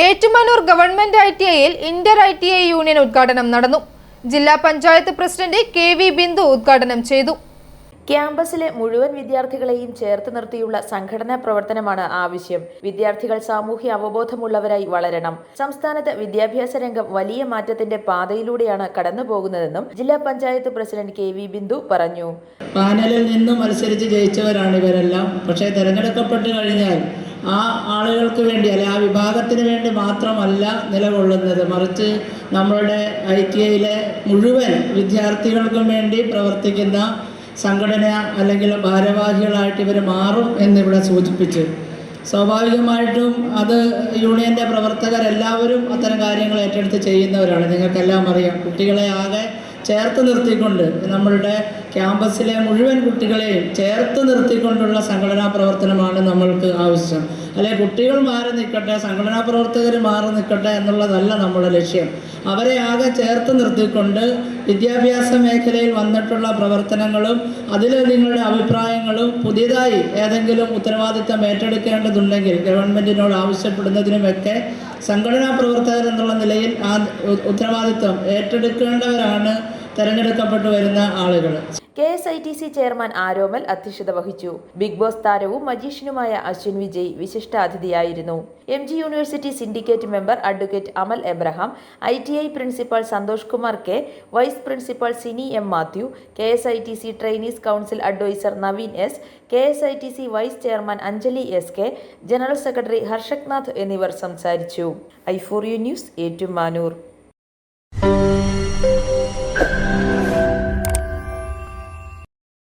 Ettumanoor government I T ഐയിൽ inter I T I union ഉദ്ഘാടനം നടന്നു. ജില്ലാ panchayat president K V Bindu ഉദ്ഘാടനം ചെയ്തു. ക്യാമ്പസിലെ മുഴുവൻ വിദ്യാർത്ഥികളെയും ചേർത്ത് നിർത്തിയുള്ള സംഘടനാ പ്രവർത്തനമാണ് ആവശ്യം. വിദ്യാർത്ഥികൾ സാമൂഹ്യ അവബോധമുള്ളവരായി വളരണം. സംസ്ഥാനത്ത് വിദ്യാഭ്യാസ രംഗം വലിയ മാറ്റത്തിന്റെ പാതയിലൂടെയാണ് കടന്നുപോകുന്നതെന്നും ജില്ലാ panchayat president K V Bindu പറഞ്ഞു. പാനലിൽ നിന്നും മത്സരിച്ച് ജയിച്ചവരാണ് ഇവരെല്ലാം. പക്ഷേ തെരഞ്ഞെടുക്കപ്പെട്ടു കഴിഞ്ഞാൽ ആ ആളുകൾക്ക് വേണ്ടി അല്ലെ ആ വിഭാഗത്തിന് വേണ്ടി മാത്രമല്ല നിലകൊള്ളുന്നത്. മറിച്ച് നമ്മളുടെ ഐ ടി ഐയിലെ മുഴുവൻ വിദ്യാർത്ഥികൾക്കും വേണ്ടി പ്രവർത്തിക്കുന്ന സംഘടന അല്ലെങ്കിൽ ഭാരവാഹികളായിട്ട് ഇവർ മാറും എന്നിവിടെ സൂചിപ്പിച്ച്. സ്വാഭാവികമായിട്ടും അത് യൂണിയന്റെ പ്രവർത്തകരെല്ലാവരും അത്തരം കാര്യങ്ങൾ ഏറ്റെടുത്ത് ചെയ്യുന്നവരാണ്. നിങ്ങൾക്കെല്ലാം അറിയാം. കുട്ടികളെ ആകെ ചേർത്ത് നിർത്തിക്കൊണ്ട് നമ്മളുടെ ക്യാമ്പസിലെ മുഴുവൻ കുട്ടികളെയും ചേർത്ത് നിർത്തിക്കൊണ്ടുള്ള സംഘടനാ പ്രവർത്തനമാണ് നമ്മൾക്ക് ആവശ്യം അല്ലെ കുട്ടികൾ മാറി നിൽക്കട്ടെ സംഘടനാ പ്രവർത്തകർ മാറി നിൽക്കട്ടെ എന്നുള്ളതല്ല നമ്മുടെ ലക്ഷ്യം. അവരെ ആകെ ചേർത്ത് നിർത്തിക്കൊണ്ട് വിദ്യാഭ്യാസ മേഖലയിൽ വന്നിട്ടുള്ള പ്രവർത്തനങ്ങളും അതിൽ നിങ്ങളുടെ അഭിപ്രായങ്ങളും പുതിയതായി ഏതെങ്കിലും ഉത്തരവാദിത്തം ഏറ്റെടുക്കേണ്ടതുണ്ടെങ്കിൽ ഗവൺമെന്റിനോട് ആവശ്യപ്പെടുന്നതിനുമൊക്കെ സംഘടനാ പ്രവർത്തകർ എന്നുള്ള നിലയിൽ ആ ഉത്തരവാദിത്തം ഏറ്റെടുക്കേണ്ടവരാണ് തെരഞ്ഞെടുക്കപ്പെട്ടു വരുന്ന ആളുകൾ K S I T C chairman Aromal അധ്യക്ഷത വഹിച്ചു. ബിഗ് ബോസ് താരവും മജീഷ്യനുമായ Ashwin Vijay വിശിഷ്ടാതിഥിയായിരുന്നു. M G university syndicate member advocate Amal Abraham I T I principal Santhosh Kumar K vice principal Sini M Mathew K S I T C trainees council adviser Naveen S K S I T C vice chairman Anjali S K general secretary Harshak Nath എന്നിവർ സംസാരിച്ചു. I four U news Ettumanoor.